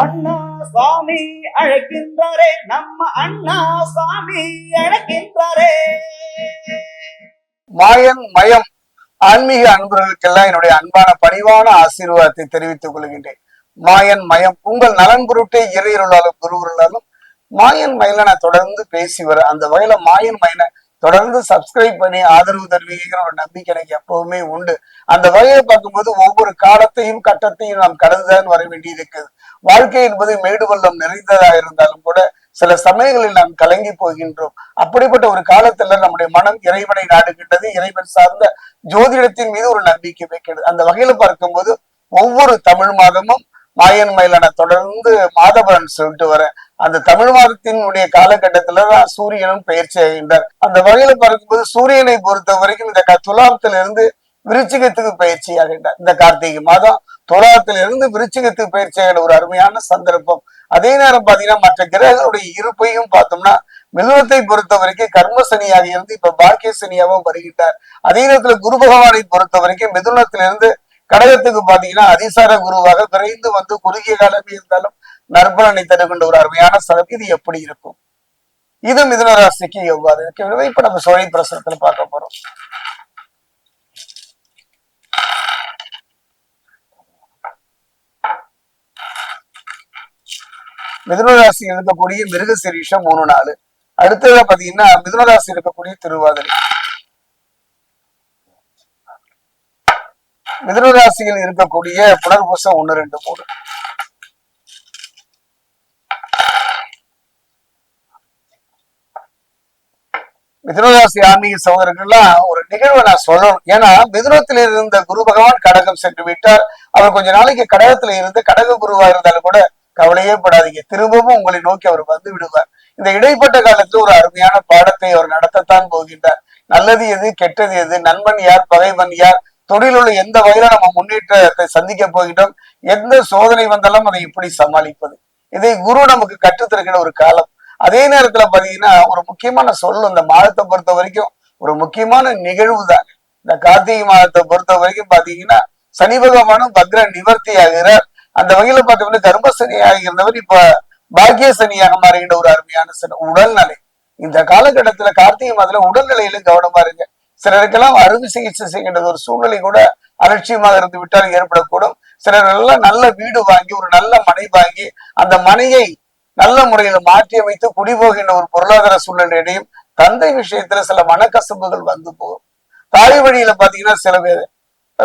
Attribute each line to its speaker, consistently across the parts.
Speaker 1: அண்ணா சுவாமி அழைக்கின்றாரே நம்ம அண்ணா சுவாமி அழைக்கின்றாரே.
Speaker 2: மாயன் மயம் ஆன்மீக அன்பர்களுக்கெல்லாம் என்னுடைய அன்பான பணிவான ஆசீர்வாதத்தை தெரிவித்துக் கொள்கின்றேன். மாயன் மயம் உங்கள் நலன் பொருட்டே இறையருளாலும் குருவருளாலும் மாயன் மயில நான் தொடர்ந்து பேசி வர அந்த வகையில மாயன் மயனை தொடர்ந்து சப்ஸ்கிரைப் பண்ணி ஆதரவு தருவீங்கிற ஒரு நம்பிக்கை எனக்கு எப்பவுமே உண்டு. அந்த வகையை பார்க்கும்போது ஒவ்வொரு காலத்தையும் கட்டத்தையும் நாம் கடந்துதான் வர வேண்டியிருக்குது வாழ்க்கை என்பது மேடு பள்ளம் நிறைந்ததா இருந்தாலும் கூட சில சமயங்களில் நாம் கலங்கி போகின்றோம். அப்படிப்பட்ட ஒரு காலத்துல நம்முடைய மனம் இறைவனை நாடுகின்றது இறைவன் சார்ந்த ஜோதிடத்தின் மீது ஒரு நம்பிக்கை வைக்கிறது. அந்த வகையில பார்க்கும்போது ஒவ்வொரு தமிழ் மாதமும் மாயன் மயிலான தொடர்ந்து மாதவரன் சொல்லிட்டு வர அந்த தமிழ் மாதத்தினுடைய காலகட்டத்துல தான் சூரியனும் பயிற்சி ஆகின்றார். அந்த வகையில பார்க்கும்போது சூரியனை பொறுத்த வரைக்கும் இந்த க- இருந்து விருச்சிகத்துக்கு பயிற்சி ஆகின்றார். இந்த கார்த்திகை மாதம் துலாத்துல இருந்து விருச்சிகத்துக்கு பயிற்சி ஒரு அருமையான சந்தர்ப்பம். அதே நேரம் பாத்தீங்கன்னா மற்ற கிரகங்களுடைய இருப்பையும் பார்த்தோம்னா மிதுனத்தை பொறுத்த வரைக்கும் கர்ம சனியாக இருந்து இப்ப பாக்கிய சனியாகவும் வருகின்றார். அதே நேரத்துல குரு பகவானை பொறுத்த வரைக்கும் மிதுனத்திலிருந்து கடகத்துக்கு பாத்தீங்கன்னா அதிசார குருவாக விரைந்து வந்து குறுகிய காலம் இருந்தாலும் நற்பலனை தருகின்ற ஒரு அருமையான சதம் இது எப்படி இருக்கும்? இது மிதுன ராசிக்கு எவ்வாறு இருக்கு? இப்ப நம்ம சோழி பிரசனத்துல பார்க்க போறோம். மிதுனராசி இருக்கக்கூடிய மிருக சிரீஷம் மூணு நாலு. அடுத்தது பாத்தீங்கன்னா மிதுனராசி இருக்கக்கூடிய திருவாதிரை. மிதுன ராசியில் இருக்கக்கூடிய புனர்பூசம் ஒன்னு ரெண்டு மூணு. மிதுனராசி ஆன்மீக சகோதரர்கள்லாம் ஒரு நிகழ்வை நான் சொல்லணும். ஏன்னா மிதுனத்தில் இருந்த குரு பகவான் கடகம் சென்று விட்டார். அவர் கொஞ்ச நாளைக்கு கடகத்துல இருந்து கடக குருவா இருந்தாலும் கூட கவலையே படாதீங்க. திரும்பவும் உங்களை நோக்கி அவர் வந்து விடுவார். இந்த இடைப்பட்ட காலத்துல ஒரு அருமையான பாடத்தை அவர் நடத்தத்தான் போகின்றார். நல்லது எது கெட்டது எது நண்பன் யார் பகைவன் யார் தொழிலுள்ள எந்த வகையில நம்ம முன்னேற்றத்தை சந்திக்க போகின்றோம் எந்த சோதனை வந்தாலும் அதை எப்படி சமாளிப்பது. இதை குரு நமக்கு கற்றுத்தருகிற ஒரு காலம். அதே நேரத்துல பாத்தீங்கன்னா ஒரு முக்கியமான சொல் இந்த மாதத்தை பொறுத்த வரைக்கும் ஒரு முக்கியமான நிகழ்வு தான் இந்த கார்த்திகை மாதத்தை பொறுத்த வரைக்கும் பாத்தீங்கன்னா சனி பகவானும் பத்ர நிவர்த்தி ஆகிறார் அந்த வகையில பார்த்தோம்னா கர்ம சனியாக இருந்தவர் இப்ப பாக்கிய சனியாக மாறுகின்ற ஒரு அருமையான சனி உடல்நிலை. இந்த காலகட்டத்துல கார்த்திகை மாதத்துல உடல்நிலையிலும் கவனமா இருங்க. சிலருக்கெல்லாம் அறுவை சிகிச்சை செய்கின்ற ஒரு சூழ்நிலை கூட அலட்சியமாக இருந்து விட்டால் ஏற்படக்கூடும். சிலர் எல்லாம் நல்ல வீடு வாங்கி ஒரு நல்ல மனை வாங்கி அந்த மனையை நல்ல முறையில மாற்றி அமைத்து குடிபோகின்ற ஒரு பொருளாதார சூழ்நிலையிடையும் தந்தை விஷயத்துல சில மனக்கசம்புகள் வந்து போகும். தாய் வழியில பாத்தீங்கன்னா சில பேர்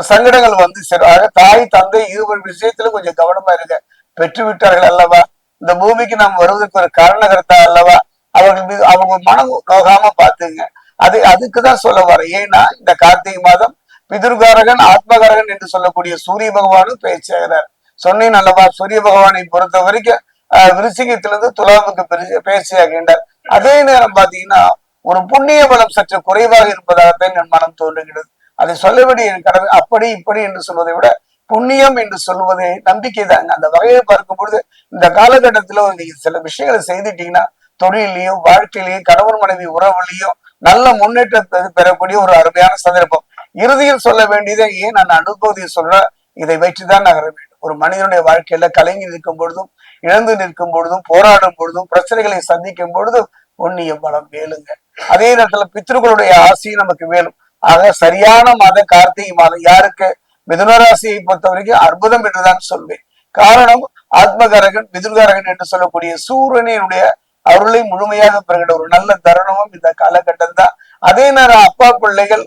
Speaker 2: சங்கடங்கள் வந்து சேரும் தாய் தந்தை இருவர் விஷயத்துல கொஞ்சம் கவனமா இருங்க. பெற்று விட்டார்கள் அல்லவா? இந்த பூமிக்கு நாம் வருவதற்கு ஒரு காரணகர்த்தா அல்லவா? அவர்கள் மீது அவங்க மனம் நோகாம பாத்துங்க அது அதுக்குதான் சொல்ல வரேன். ஏன்னா இந்த கார்த்திகை மாதம் பிதுர்காரகன் ஆத்மகாரகன் என்று சொல்லக்கூடிய சூரிய பகவானும் பேச்சாகிறார் சொன்னேன் அல்லவா சூரிய பகவானை பொறுத்த வரைக்கும் ஆஹ், விருச்சிகத்திலிருந்து துலாமுக்கு பேச்சியாகின்றார் அதே நேரம் பாத்தீங்கன்னா ஒரு புண்ணிய பலம் சற்று குறைவாக இருப்பதாகத்தான் என் மனம் தோன்றுகிறது. அதை சொல்ல வேண்டிய என் கடமை அப்படி இப்படி என்று சொல்வதை விட புண்ணியம் என்று சொல்வது நம்பிக்கை தாங்க அந்த வகையை பார்க்கும் பொழுது இந்த காலகட்டத்துல நீங்க சில விஷயங்களை செய்துட்டீங்கன்னா தொழிலையும் வாழ்க்கையிலையும் கணவன் மனைவி உறவுலையும் நல்ல முன்னேற்றத்தை பெறக்கூடிய ஒரு அருமையான சந்தர்ப்பம். இறுதியில் சொல்ல வேண்டியதை ஏன் நான் அனுபவத்தை சொல்றேன்? இதை வைத்துதான் நகர வேண்டும். ஒரு மனிதனுடைய வாழ்க்கையில கலங்கி நிற்கும் பொழுதும் இழந்து நிற்கும் பொழுதும் போராடும் பொழுதும் பிரச்சனைகளை சந்திக்கும் பொழுதும் புண்ணிய பலம் வேலுங்க. அதே நேரத்துல பித்ருக்களுடைய ஆசையும் நமக்கு வேலும். ஆக சரியான மாதம் கார்த்திகை மாதம். யாருக்கு? மிதுனராசியை பொறுத்த வரைக்கும் அற்புதம் என்றுதான் சொல்வேன். காரணம் ஆத்மகாரகன் மிதுன்காரகன் என்று சொல்லக்கூடிய சூரியனுடைய அருளை முழுமையாக பெறுகிற ஒரு நல்ல தருணமும் இந்த காலகட்டம் தான். அதே நேரம் அப்பா பிள்ளைகள்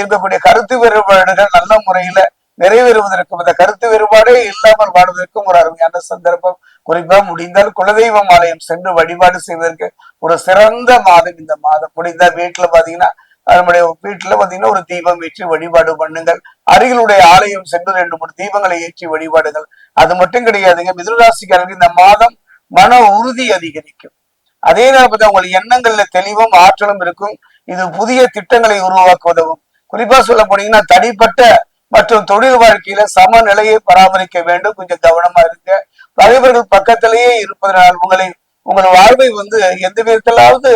Speaker 2: இருக்கக்கூடிய கருத்து வேறுபாடுகள் நல்ல முறையில நிறைவேறுவதற்கும் இந்த கருத்து வேறுபாடே இல்லாமல் வாழ்வதற்கும் ஒரு அருமையான சந்தர்ப்பம். குறிப்பா முடிந்தால் குலதெய்வம் ஆலயம் சென்று வழிபாடு செய்வதற்கு ஒரு சிறந்த மாதம் இந்த மாதம். முடிந்தால் வீட்டுல பாத்தீங்கன்னா நம்முடைய வீட்டுல பாத்தீங்கன்னா ஒரு தீபம் ஏற்றி வழிபாடு பண்ணுங்கள். அருகிலுடைய ஆலயம் சென்று ரெண்டு மூணு தீபங்களை ஏற்றி வழிபாடுங்கள். அது மட்டும் கிடையாதுங்க மிதுராசிக்காரர்கள் இந்த மாதம் மன உறுதி அதிகரிக்கும். அதே நேரத்தில் உங்கள் எண்ணங்கள்ல தெளிவும் ஆற்றலும் இருக்கும். இது புதிய திட்டங்களை உருவாக்க உதவும் குறிப்பா சொல்ல போனீங்கன்னா தனிப்பட்ட மற்றும் தொழில் வாழ்க்கையில சமநிலையை பராமரிக்க வேண்டும். கொஞ்சம் கவனமா இருங்க. பகைவர்கள் பக்கத்திலேயே இருப்பதனால் உங்களை உங்கள் வாழ்வை வந்து எந்த விதத்திலாவது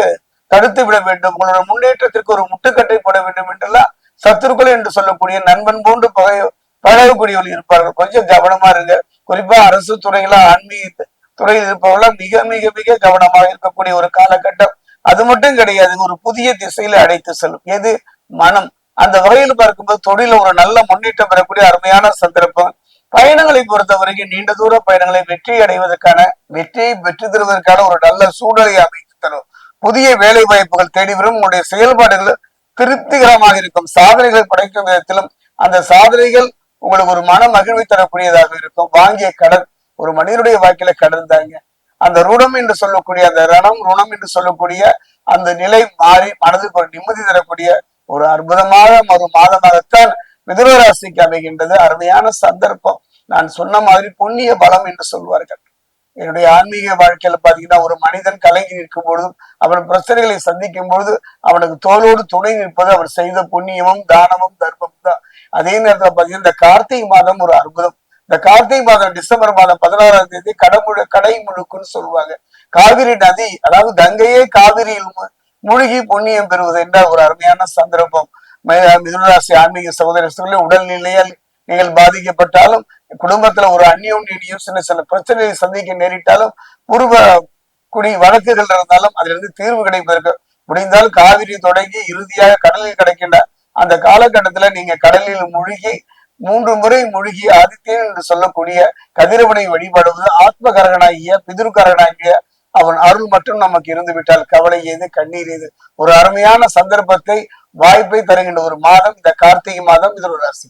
Speaker 2: தடுத்து விட வேண்டும். உங்களோட முன்னேற்றத்திற்கு ஒரு முட்டுக்கட்டை போட வேண்டும் என்றெல்லாம் சத்துருக்கள் என்று சொல்லக்கூடிய நண்பன் போன்று பகை பழகக்கூடியவர்கள் இருப்பார்கள். கொஞ்சம் கவனமா இருங்க. குறிப்பா அரசு துறையில ஆன்மீக துறையில் இருப்பவர்களாம் மிக மிக மிக கவனமாக இருக்கக்கூடிய ஒரு காலகட்டம். அது மட்டும் கிடையாது. ஒரு புதிய திசையில அடைத்து செல்லும். எது? மனம். அந்த வகையில் பார்க்கும்போது தொழில ஒரு நல்ல முன்னேற்றம் பெறக்கூடிய அருமையான சந்தர்ப்பம். பயணங்களை பொறுத்த வரைக்கும் நீண்ட தூர பயணங்களை வெற்றி அடைவதற்கான வெற்றியை பெற்று தருவதற்கான ஒரு நல்ல சூழலை அமைத்து தரும். புதிய வேலை வாய்ப்புகள் தேடி வரும். உங்களுடைய செயல்பாடுகள் திருப்திகரமாக இருக்கும். சாதனைகளை படைக்கும் விதத்திலும் அந்த சாதனைகள் உங்களுக்கு ஒரு மன மகிழ்வை தரக்கூடியதாக இருக்கும். வாங்கிய கடன் ஒரு மனிதனுடைய வாழ்க்கையில கடன் தாங்க அந்த ருணம் என்று சொல்லக்கூடிய அந்த ரணம் ருணம் என்று சொல்லக்கூடிய அந்த நிலை மாறி மனதுக்கு ஒரு நிம்மதி தரக்கூடிய ஒரு அற்புதமான ஒரு மாதமாகத்தான் மிதுனராசிக்கு அமைகின்றது. அருமையான சந்தர்ப்பம். நான் சொன்ன மாதிரி புண்ணிய பலம் என்று சொல்வார்கள். என்னுடைய ஆன்மீக வாழ்க்கையில பாத்தீங்கன்னா ஒரு மனிதன் கலங்கி நிற்கும் பொழுதும் அவன் பிரச்சனைகளை சந்திக்கும் பொழுது அவனுக்கு தோளோடு துணை நிற்பது அவர் செய்த புண்ணியமும் தானமும் தர்மமும் தான். அதே நேரத்துல பாத்தீங்கன்னா இந்த கார்த்திகை மாதம் ஒரு அற்புதம். இந்த கார்த்திகை மாதம் டிசம்பர் மாதம் பதினாறாம் தேதி கடமுழு கடை முழுக்குன்னு சொல்லுவாங்க. காவிரி நதி அதாவது கங்கையே காவிரியில் மு- மூழ்கி புண்ணியம் பெறுவது என்ற ஒரு அருமையான சந்தர்ப்பம். மிதுனராசி ஆன்மீக சகோதரர்களே உடல்நிலையால் நீங்கள் பாதிக்கப்பட்டாலும் குடும்பத்துல ஒரு அந்யோன்யம் சின்ன சில பிரச்சனைகளை சந்திக்க நேரிட்டாலும் பூர்வ குடி வழக்குகள் இருந்தாலும் அதிலிருந்து தீர்வு கிடைப்பதற்கு முடிந்தால் காவிரி தொடங்கி இறுதியாக கடலில் கிடைக்கின்ற அந்த காலகட்டத்துல நீங்க கடலில் மூழ்கி மூன்று முறை மூழ்கி ஆதித்யன் என்று சொல்லக்கூடிய கதிரவனை வழிபடுவது ஆத்மகரகனாகிய பிதிருக்கரகனாகிய அவன் அருள் மட்டும் நமக்கு இருந்து விட்டால் கவலை ஏது கண்ணீர் ஏது? ஒரு அருமையான சந்தர்ப்பத்தை வாய்ப்பை தருகின்ற ஒரு மாதம் இந்த கார்த்திகை மாதம் இது ஒரு ராசி.